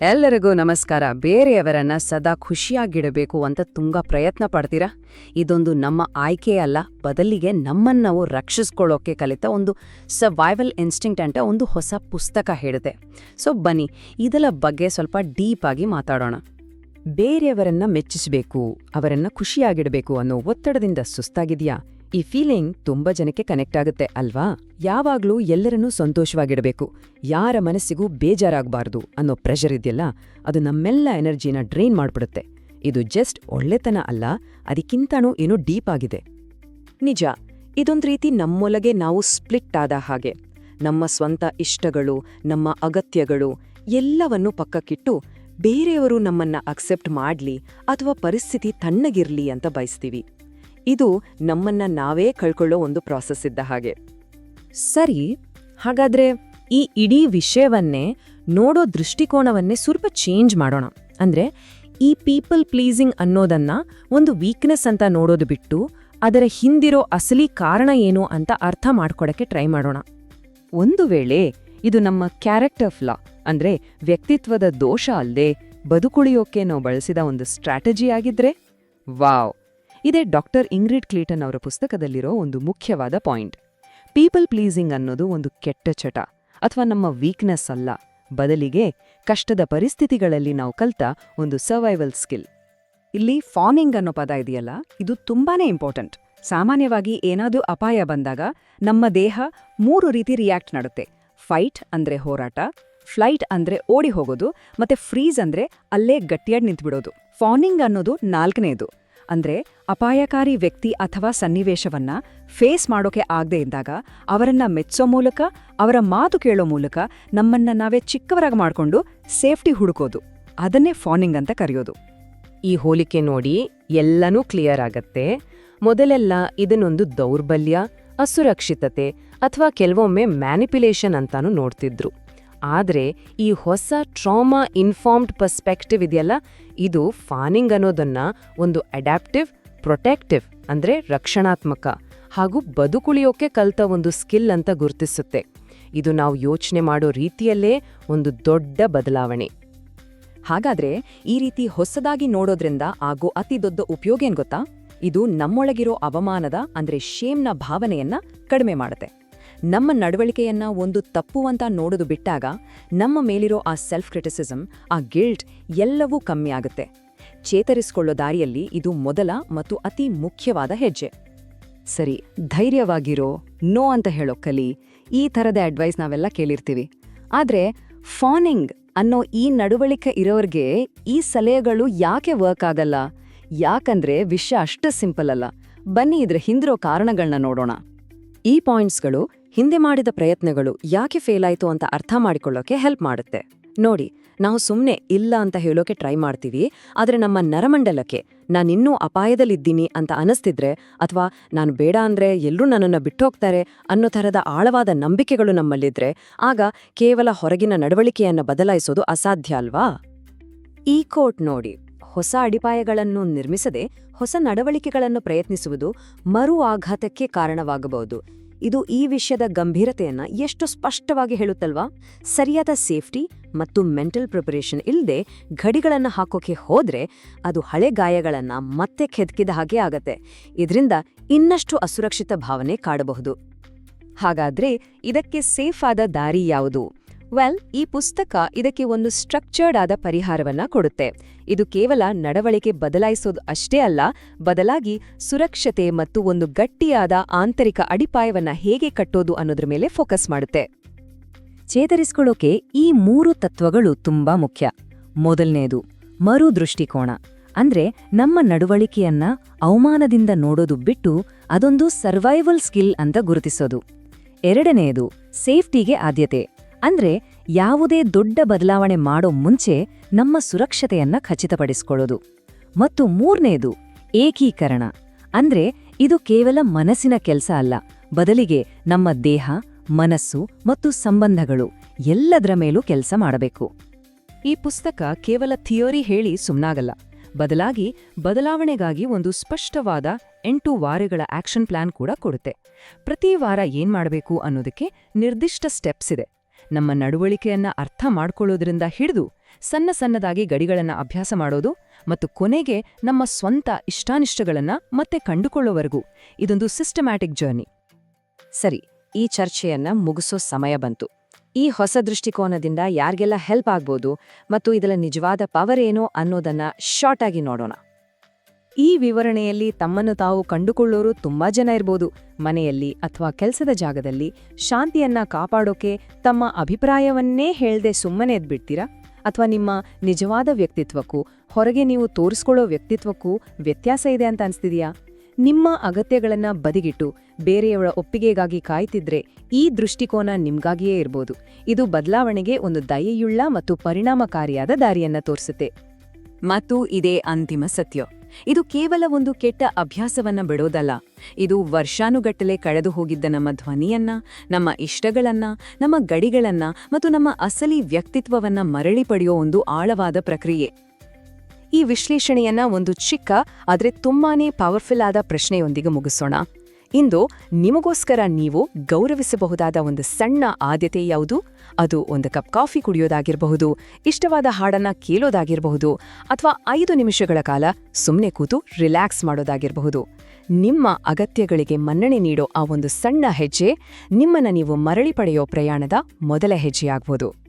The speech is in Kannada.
ಎಲ್ಲರಿಗೂ ನಮಸ್ಕಾರ. ಬೇರೆಯವರನ್ನ ಸದಾ ಖುಷಿಯಾಗಿಡಬೇಕು ಅಂತ ತುಂಬಾ ಪ್ರಯತ್ನ ಪಡ್ತೀರಾ? ಇದೊಂದು ನಮ್ಮ ಆಯ್ಕೆಯಲ್ಲ ಬದಲಿಗೆ ನಮ್ಮನ್ನು ನಾವು ರಕ್ಷಿಸ್ಕೊಳ್ಳೋಕೆ ಕಲಿತ ಒಂದು ಸರ್ವೈವಲ್ ಇನ್ಸ್ಟಿಂಕ್ಟ್ ಅಂತ ಒಂದು ಹೊಸ ಪುಸ್ತಕ ಹೇಳಿದೆ ಸೊ ಬನ್ನಿ, ಇದರ ಬಗ್ಗೆ ಸ್ವಲ್ಪ ಡೀಪ್ ಆಗಿ ಮಾತಾಡೋಣ. ಬೇರೆಯವರನ್ನ ಮೆಚ್ಚಿಸಬೇಕು, ಅವರನ್ನ ಖುಷಿಯಾಗಿಡಬೇಕು ಅನ್ನೋ ಒತ್ತಡದಿಂದ ಸುಸ್ತಾಗಿದ್ಯಾ ಈ ಫೀಲಿಂಗ್ ತುಂಬಾ ಜನಕ್ಕೆ ಕನೆಕ್ಟ್ ಆಗುತ್ತೆ, ಅಲ್ವಾ? ಯಾವಾಗ್ಲೂ ಎಲ್ಲರನ್ನೂ ಸಂತೋಷವಾಗಿಡಬೇಕು. ಯಾರ ಮನಸ್ಸಿಗೂ ಬೇಜಾರಾಗಬಾರ್ದು ಅನ್ನೋ ಪ್ರೆಷರ್ ಇದೆಯಲ್ಲ, ಅದು ನಮ್ಮೆಲ್ಲ ಎನರ್ಜಿನ ಡ್ರೈನ್ ಮಾಡ್ಬಿಡುತ್ತೆ. ಇದು ಜಸ್ಟ್ ಒಳ್ಳೆತನ ಅಲ್ಲ, ಅದಕ್ಕಿಂತನೂ ಏನೋ ಡೀಪ್ ಆಗಿದೆ. ನಿಜ, ಇದೊಂದು ರೀತಿ ನಮ್ಮೊಳಗೆ ನಾವು ಸ್ಪ್ಲಿಟ್ ಆದ ಹಾಗೆ. ನಮ್ಮ ಸ್ವಂತ ಇಷ್ಟಗಳು, ನಮ್ಮ ಅಗತ್ಯಗಳು ಎಲ್ಲವನ್ನೂ ಪಕ್ಕಕ್ಕಿಟ್ಟು ಬೇರೆಯವರು ನಮ್ಮನ್ನ ಅಕ್ಸೆಪ್ಟ್ ಮಾಡ್ಲಿ ಅಥವಾ ಪರಿಸ್ಥಿತಿ ತಣ್ಣಗಿರ್ಲಿ ಅಂತ ಬಯಸ್ತೀವಿ. ಇದು ನಮ್ಮನ್ನ ನಾವೇ ಕಳ್ಕೊಳ್ಳೋ ಒಂದು ಪ್ರಾಸೆಸ್ ಇದ್ದ ಹಾಗೆ. ಸರಿ, ಹಾಗಾದ್ರೆ ಈ ಇಡೀ ವಿಷಯವನ್ನೇ ನೋಡೋ ದೃಷ್ಟಿಕೋನವನ್ನೇ ಸ್ವಲ್ಪ ಚೇಂಜ್ ಮಾಡೋಣ. ಅಂದ್ರೆ ಈ ಪೀಪಲ್ ಪ್ಲೀಸಿಂಗ್ ಅನ್ನೋದನ್ನ ಒಂದು ವೀಕ್ನೆಸ್ ಅಂತ ನೋಡೋದು ಬಿಟ್ಟು ಅದರ ಹಿಂದಿರೋ ಅಸಲಿ ಕಾರಣ ಏನು ಅಂತ ಅರ್ಥ ಮಾಡ್ಕೊಡಕ್ಕೆ ಟ್ರೈ ಮಾಡೋಣ. ಒಂದು ವೇಳೆ ಇದು ನಮ್ಮ ಕ್ಯಾರೆಕ್ಟರ್ ಫ್ಲಾ ಅಂದ್ರೆ ವ್ಯಕ್ತಿತ್ವದ ದೋಷ ಅಲ್ಲದೆ ಬದುಕುಳಿಯೋಕೆ ನಾವು ಬಳಸಿದ ಒಂದು ಸ್ಟ್ರಾಟಜಿ ಆಗಿದ್ರೆ, ವಾವ್! ಇದೇ ಡಾಕ್ಟರ್ ಇಂಗ್ರಿಡ್ ಕ್ಲೀಟನ್ ಅವರ ಪುಸ್ತಕದಲ್ಲಿರೋ ಒಂದು ಮುಖ್ಯವಾದ ಪಾಯಿಂಟ್. ಪೀಪಲ್ ಪ್ಲೀಸಿಂಗ್ ಅನ್ನೋದು ಒಂದು ಕೆಟ್ಟ ಚಟ, ಅಥವಾ ನಮ್ಮ ವೀಕ್ನೆಸ್ ಅಲ್ಲ. ಬದಲಿಗೆ ಕಷ್ಟದ ಪರಿಸ್ಥಿತಿಗಳಲ್ಲಿ ನಾವು ಕಲ್ತ ಒಂದು ಸರ್ವೈವಲ್ ಸ್ಕಿಲ್. ಇಲ್ಲಿ ಫಾನಿಂಗ್ ಅನ್ನೋ ಪದ ಇದೆಯಲ್ಲ, ಇದು ತುಂಬಾನೇ ಇಂಪಾರ್ಟೆಂಟ್. ಸಾಮಾನ್ಯವಾಗಿ ಏನಾದ್ರೂ ಅಪಾಯ ಬಂದಾಗ ನಮ್ಮ ದೇಹ ಮೂರು ರೀತಿ ರಿಯಾಕ್ಟ್ ಮಾಡುತ್ತೆ. ಫೈಟ್ ಅಂದ್ರೆ ಹೋರಾಟ, ಫ್ಲೈಟ್ ಅಂದ್ರೆ ಓಡಿ ಹೋಗೋದು, ಮತ್ತೆ ಫ್ರೀಸ್ ಅಂದ್ರೆ ಅಲ್ಲೇ ಗಟ್ಟಿಯಾಗಿ ನಿಂತ್ಬಿಡೋದು. ಫಾನಿಂಗ್ ಅನ್ನೋದು ನಾಲ್ಕನೇದು. ಅಂದ್ರೆ ಅಪಾಯಕಾರಿ ವ್ಯಕ್ತಿ ಅಥವಾ ಸನ್ನಿವೇಶವನ್ನ ಫೇಸ್ ಮಾಡೋಕೆ ಆಗದೇ ಇದ್ದಾಗ ಅವರನ್ನ ಮೆಚ್ಚೋ ಮೂಲಕ, ಅವರ ಮಾತು ಕೇಳೋ ಮೂಲಕ ನಮ್ಮನ್ನ ನಾವೇ ಚಿಕ್ಕವರಾಗಿ ಮಾಡ್ಕೊಂಡು ಸೇಫ್ಟಿ ಹುಡುಕೋದು. ಅದನ್ನೇ ಫಾನಿಂಗ್ ಅಂತ ಕರೆಯೋದು. ಈ ಹೋಲಿಕೆ ನೋಡಿ ಎಲ್ಲನೂ ಕ್ಲಿಯರ್ ಆಗತ್ತೆ. ಮೊದಲೆಲ್ಲ ಇದನ್ನೊಂದು ದೌರ್ಬಲ್ಯ, ಅಸುರಕ್ಷಿತತೆ ಅಥವಾ ಕೆಲವೊಮ್ಮೆ ಮ್ಯಾನಿಪ್ಯುಲೇಷನ್ ಅಂತಾನೂ ನೋಡ್ತಿದ್ರು. ಆದ್ರೆ ಈ ಹೊಸ ಟ್ರಾಮಾ ಇನ್ಫಾರ್ಮ್ಡ್ ಪರ್ಸ್ಪೆಕ್ಟಿವ್ ಇದೆಯಲ್ಲ, ಇದು ಫಾನಿಂಗ್ ಅನ್ನೋದನ್ನ ಒಂದು ಅಡ್ಯಾಪ್ಟಿವ್ ಪ್ರೊಟೆಕ್ಟಿವ್ ಅಂದರೆ ರಕ್ಷಣಾತ್ಮಕ ಹಾಗೂ ಬದುಕುಳಿಯೋಕೆ ಕಲಿತ ಒಂದು ಸ್ಕಿಲ್ ಅಂತ ಗುರುತಿಸುತ್ತೆ. ಇದು ನಾವು ಯೋಚನೆ ಮಾಡೋ ರೀತಿಯಲ್ಲೇ ಒಂದು ದೊಡ್ಡ ಬದಲಾವಣೆ. ಹಾಗಾದ್ರೆ ಈ ರೀತಿ ಹೊಸದಾಗಿ ನೋಡೋದ್ರಿಂದ ಆಗೋ ಅತಿ ದೊಡ್ಡ ಉಪಯೋಗ ಏನ್ ಗೊತ್ತಾ? ಇದು ನಮ್ಮೊಳಗಿರೋ ಅವಮಾನದ ಅಂದ್ರೆ ಶೇಮ್ನ ಭಾವನೆಯನ್ನ ಕಡಿಮೆ ಮಾಡುತ್ತೆ. ನಮ್ಮ ನಡವಳಿಕೆಯನ್ನ ಒಂದು ತಪ್ಪು ಅಂತ ನೋಡೋದು ಬಿಟ್ಟಾಗ ನಮ್ಮ ಮೇಲಿರೋ ಆ ಸೆಲ್ಫ್ ಕ್ರಿಟಿಸಿಸಮ್ ಆ ಗಿಲ್ಟ್ ಎಲ್ಲವೂ ಕಮ್ಮಿ ಆಗುತ್ತೆ. ಚೇತರಿಸಿಕೊಳ್ಳೋ ದಾರಿಯಲ್ಲಿ ಇದು ಮೊದಲ ಮತ್ತು ಅತಿ ಮುಖ್ಯವಾದ ಹೆಜ್ಜೆ. ಸರಿ, ಧೈರ್ಯವಾಗಿರೋ, ನೋ ಅಂತ ಹೇಳೋ ಕಲಿ, ಈ ಥರದ ಅಡ್ವೈಸ್ ನಾವೆಲ್ಲ ಕೇಳಿರ್ತೀವಿ. ಆದ್ರೆ, ಫಾನಿಂಗ್ ಅನ್ನೋ ಈ ನಡವಳಿಕೆ ಇರೋರ್ಗೆ ಈ ಸಲಹೆಗಳು ಯಾಕೆ ವರ್ಕ್ ಆಗಲ್ಲ? ಯಾಕಂದ್ರೆ ವಿಷಯ ಅಷ್ಟು ಸಿಂಪಲ್ ಅಲ್ಲ. ಬನ್ನಿ ಇದ್ರ ಹಿಂದಿರೋ ಕಾರಣಗಳನ್ನ ನೋಡೋಣ. ಈ ಪಾಯಿಂಟ್ಸ್ಗಳು ಹಿಂದೆ ಮಾಡಿದ ಪ್ರಯತ್ನಗಳು ಯಾಕೆ ಫೇಲ್ ಆಯ್ತು ಅಂತ ಅರ್ಥ ಮಾಡಿಕೊಳ್ಳೋಕೆ ಹೆಲ್ಪ್ ಮಾಡುತ್ತೆ. ನೋಡಿ, ನಾವು ಸುಮ್ಮನೆ ಇಲ್ಲ ಅಂತ ಹೇಳೋಕೆ ಟ್ರೈ ಮಾಡ್ತೀವಿ, ಆದರೆ ನಮ್ಮ ನರಮಂಡಲಕ್ಕೆ ನಾನಿನ್ನೂ ಅಪಾಯದಲ್ಲಿದ್ದೀನಿ ಅಂತ ಅನಿಸ್ತಿದ್ರೆ, ಅಥವಾ ನಾನು ಬೇಡ ಅಂದರೆ ಎಲ್ಲರೂ ನನ್ನನ್ನು ಬಿಟ್ಟೋಗ್ತಾರೆ ಅನ್ನೋ ಥರದ ಆಳವಾದ ನಂಬಿಕೆಗಳು ನಮ್ಮಲ್ಲಿದ್ರೆ, ಆಗ ಕೇವಲ ಹೊರಗಿನ ನಡವಳಿಕೆಯನ್ನು ಬದಲಾಯಿಸೋದು ಅಸಾಧ್ಯ ಅಲ್ವಾ? ಈ ಕೋಟ್ ನೋಡಿ, ಹೊಸ ಅಡಿಪಾಯಗಳನ್ನು ನಿರ್ಮಿಸದೆ ಹೊಸ ನಡವಳಿಕೆಗಳನ್ನು ಪ್ರಯತ್ನಿಸುವುದು ಮರು ಆಘಾತಕ್ಕೆ ಕಾರಣವಾಗಬಹುದು. ಇದು ಈ ವಿಷಯದ ಗಂಭೀರತೆಯನ್ನ ಎಷ್ಟು ಸ್ಪಷ್ಟವಾಗಿ ಹೇಳುತ್ತಲ್ವಾ? ಸರಿಯಾದ ಸೇಫ್ಟಿ ಮತ್ತು ಮೆಂಟಲ್ ಪ್ರಿಪರೇಷನ್ ಇಲ್ಲದೆ ಗಡಿಗಳನ್ನು ಹಾಕೋಕೆ ಹೋದ್ರೆ ಅದು ಹಳೆ ಗಾಯಗಳನ್ನ ಮತ್ತೆ ಕೆದಕಿದ ಹಾಗೆ ಆಗತ್ತೆ. ಇದರಿಂದ ಇನ್ನಷ್ಟು ಅಸುರಕ್ಷಿತ ಭಾವನೆ ಕಾಡಬಹುದು. ಹಾಗಾದ್ರೆ ಇದಕ್ಕೆ ಸೇಫ್ ಆದ ದಾರಿ ಯಾವುದು? ವೆಲ್ ಈ ಪುಸ್ತಕ ಇದಕ್ಕೆ ಒಂದು ಸ್ಟ್ರಕ್ಚರ್ಡ್ ಆದ ಪರಿಹಾರವನ್ನ ಕೊಡುತ್ತೆ. ಇದು ಕೇವಲ ನಡವಳಿಕೆ ಬದಲಾಯಿಸೋದು ಅಷ್ಟೇ ಅಲ್ಲ, ಬದಲಾಗಿ ಸುರಕ್ಷತೆ ಮತ್ತು ಒಂದು ಗಟ್ಟಿಯಾದ ಆಂತರಿಕ ಅಡಿಪಾಯವನ್ನ ಹೇಗೆ ಕಟ್ಟೋದು ಅನ್ನೋದ್ರ ಮೇಲೆ ಫೋಕಸ್ ಮಾಡುತ್ತೆ. ಚೇತರಿಸ್ಕೊಳ್ಳೋಕೆ ಈ ಮೂರು ತತ್ವಗಳು ತುಂಬಾ ಮುಖ್ಯ. ಮೊದಲನೆಯದು ಮರು ದೃಷ್ಟಿಕೋನ ಅಂದ್ರೆ ನಮ್ಮ ನಡವಳಿಕೆಯನ್ನ ಅವಮಾನದಿಂದ ನೋಡೋದು ಬಿಟ್ಟು ಅದೊಂದು ಸರ್ವೈವಲ್ ಸ್ಕಿಲ್ ಅಂತ ಗುರುತಿಸೋದು. ಎರಡನೆಯದು ಸೇಫ್ಟಿಗೆ ಆದ್ಯತೆ. ಅಂದ್ರೆ ಯಾವುದೇ ದೊಡ್ಡ ಬದಲಾವಣೆ ಮಾಡೋ ಮುಂಚೆ ನಮ್ಮ ಸುರಕ್ಷತೆಯನ್ನ ಖಚಿತಪಡಿಸಿಕೊಳ್ಳೋದು. ಮತ್ತು ಮೂರನೇದು, ಏಕೀಕರಣ. ಅಂದ್ರೆ ಇದು ಕೇವಲ ಮನಸ್ಸಿನ ಕೆಲಸ ಅಲ್ಲ, ಬದಲಿಗೆ ನಮ್ಮ ದೇಹ, ಮನಸ್ಸು ಮತ್ತು ಸಂಬಂಧಗಳು ಎಲ್ಲದರ ಮೇಲೂ ಕೆಲಸ ಮಾಡಬೇಕು. ಈ ಪುಸ್ತಕ ಕೇವಲ ಥಿಯೋರಿ ಹೇಳಿ ಸುಮ್ನಾಗಲ್ಲ, ಬದಲಾಗಿ ಬದಲಾವಣೆಗಾಗಿ ಒಂದು ಸ್ಪಷ್ಟವಾದ ಎಂಟು ವಾರಗಳ ಆಕ್ಷನ್ ಪ್ಲಾನ್ ಕೂಡ ಕೊಡುತ್ತೆ. ಪ್ರತಿ ವಾರ ಏನ್ ಮಾಡಬೇಕು ಅನ್ನೋದಕ್ಕೆ ನಿರ್ದಿಷ್ಟ ಸ್ಟೆಪ್ಸ್ ಇದೆ. ನಮ್ಮ ನಡವಳಿಕೆಯನ್ನ ಅರ್ಥ ಮಾಡ್ಕೊಳ್ಳೋದ್ರಿಂದ ಹಿಡಿದು ಸಣ್ಣ ಸಣ್ಣದಾಗಿ ಗಡಿಗಳನ್ನ ಅಭ್ಯಾಸ ಮಾಡೋದು ಮತ್ತು ಕೊನೆಗೆ ನಮ್ಮ ಸ್ವಂತ ಇಷ್ಟಾನಿಷ್ಟಗಳನ್ನ ಮತ್ತೆ ಕಂಡುಕೊಳ್ಳೋವರೆಗೂ ಇದೊಂದು ಸಿಸ್ಟಮ್ಯಾಟಿಕ್ ಜರ್ನಿ. ಸರಿ, ಈ ಚರ್ಚೆಯನ್ನ ಮುಗಿಸೋ ಸಮಯ ಬಂತು. ಈ ಹೊಸ ದೃಷ್ಟಿಕೋನದಿಂದ ಯಾರಿಗೆಲ್ಲ ಹೆಲ್ಪ್ ಆಗ್ಬೋದು ಮತ್ತು ಇದರ ನಿಜವಾದ ಪವರ್ ಏನೋ ಅನ್ನೋದನ್ನ ಶಾರ್ಟ್ ನೋಡೋಣ. ಈ ವಿವರಣೆಯಲ್ಲಿ ತಮ್ಮನ್ನು ತಾವು ಕಂಡುಕೊಳ್ಳೋರು ತುಂಬಾ ಜನ ಇರ್ಬೋದು. ಮನೆಯಲ್ಲಿ ಅಥವಾ ಕೆಲಸದ ಜಾಗದಲ್ಲಿ ಶಾಂತಿಯನ್ನ ಕಾಪಾಡೋಕೆ ತಮ್ಮ ಅಭಿಪ್ರಾಯವನ್ನೇ ಹೇಳ್ದೆ ಸುಮ್ಮನೆ ಎದ್ಬಿಡ್ತೀರಾ ಅಥವಾ ನಿಮ್ಮ ನಿಜವಾದ ವ್ಯಕ್ತಿತ್ವಕ್ಕೂ, ಹೊರಗೆ ನೀವು ತೋರಿಸ್ಕೊಳ್ಳೋ ವ್ಯಕ್ತಿತ್ವಕ್ಕೂ ವ್ಯತ್ಯಾಸ ಇದೆ ಅಂತ ಅನ್ಸ್ತಿದೆಯಾ? ನಿಮ್ಮ ಅಗತ್ಯಗಳನ್ನ ಬದಿಗಿಟ್ಟು ಬೇರೆಯವರ ಒಪ್ಪಿಗೆಗಾಗಿ ಕಾಯ್ತಿದ್ರೆ ಈ ದೃಷ್ಟಿಕೋನ ನಿಮ್ಗಾಗಿಯೇ ಇರ್ಬೋದು. ಇದು ಬದಲಾವಣೆಗೆ ಒಂದು ದಯೆಯುಳ್ಳ ಮತ್ತು ಪರಿಣಾಮಕಾರಿಯಾದ ದಾರಿಯನ್ನ ತೋರಿಸುತ್ತೆ. ಮತ್ತು ಇದೇ ಅಂತಿಮ ಸತ್ಯ. ಇದು ಕೇವಲ ಒಂದು ಕೆಟ್ಟ ಅಭ್ಯಾಸವನ್ನ ಬಿಡೋದಲ್ಲ. ಇದು ವರ್ಷಾನುಗಟ್ಟಲೆ ಕಳೆದು ಹೋಗಿದ್ದ ನಮ್ಮ ಧ್ವನಿಯನ್ನ, ನಮ್ಮ ಇಷ್ಟಗಳನ್ನ, ನಮ್ಮ ಗಡಿಗಳನ್ನ ಮತ್ತು ನಮ್ಮ ಅಸಲಿ ವ್ಯಕ್ತಿತ್ವವನ್ನ ಮರಳಿ ಪಡೆಯೋ ಒಂದು ಆಳವಾದ ಪ್ರಕ್ರಿಯೆ. ಈ ವಿಶ್ಲೇಷಣೆಯನ್ನ ಒಂದು ಚಿಕ್ಕ, ಆದರೆ ತುಂಬಾನೇ ಪವರ್ಫುಲ್ ಆದ ಪ್ರಶ್ನೆಯೊಂದಿಗೆ ಮುಗಿಸೋಣ. ಇಂದು ನಿಮಗೋಸ್ಕರ ನೀವು ಗೌರವಿಸಬಹುದಾದ ಒಂದು ಸಣ್ಣ ಆದ್ಯತೆ ಯಾವುದು? ಅದು ಒಂದು ಕಪ್ ಕಾಫಿ ಕುಡಿಯೋದಾಗಿರಬಹುದು, ಇಷ್ಟವಾದ ಹಾಡನ್ನ ಕೇಳೋದಾಗಿರಬಹುದು, ಅಥವಾ ಐದು ನಿಮಿಷಗಳ ಕಾಲ ಸುಮ್ಮನೆ ಕೂತು ರಿಲ್ಯಾಕ್ಸ್ ಮಾಡೋದಾಗಿರಬಹುದು. ನಿಮ್ಮ ಅಗತ್ಯಗಳಿಗೆ ಮನ್ನಣೆ ನೀಡೋ ಆ ಒಂದು ಸಣ್ಣ ಹೆಜ್ಜೆ ನಿಮ್ಮನ್ನ ನೀವು ಮರಳಿ ಪಡೆಯೋ ಪ್ರಯಾಣದ ಮೊದಲ ಹೆಜ್ಜೆಯಾಗ್ಬೋದು.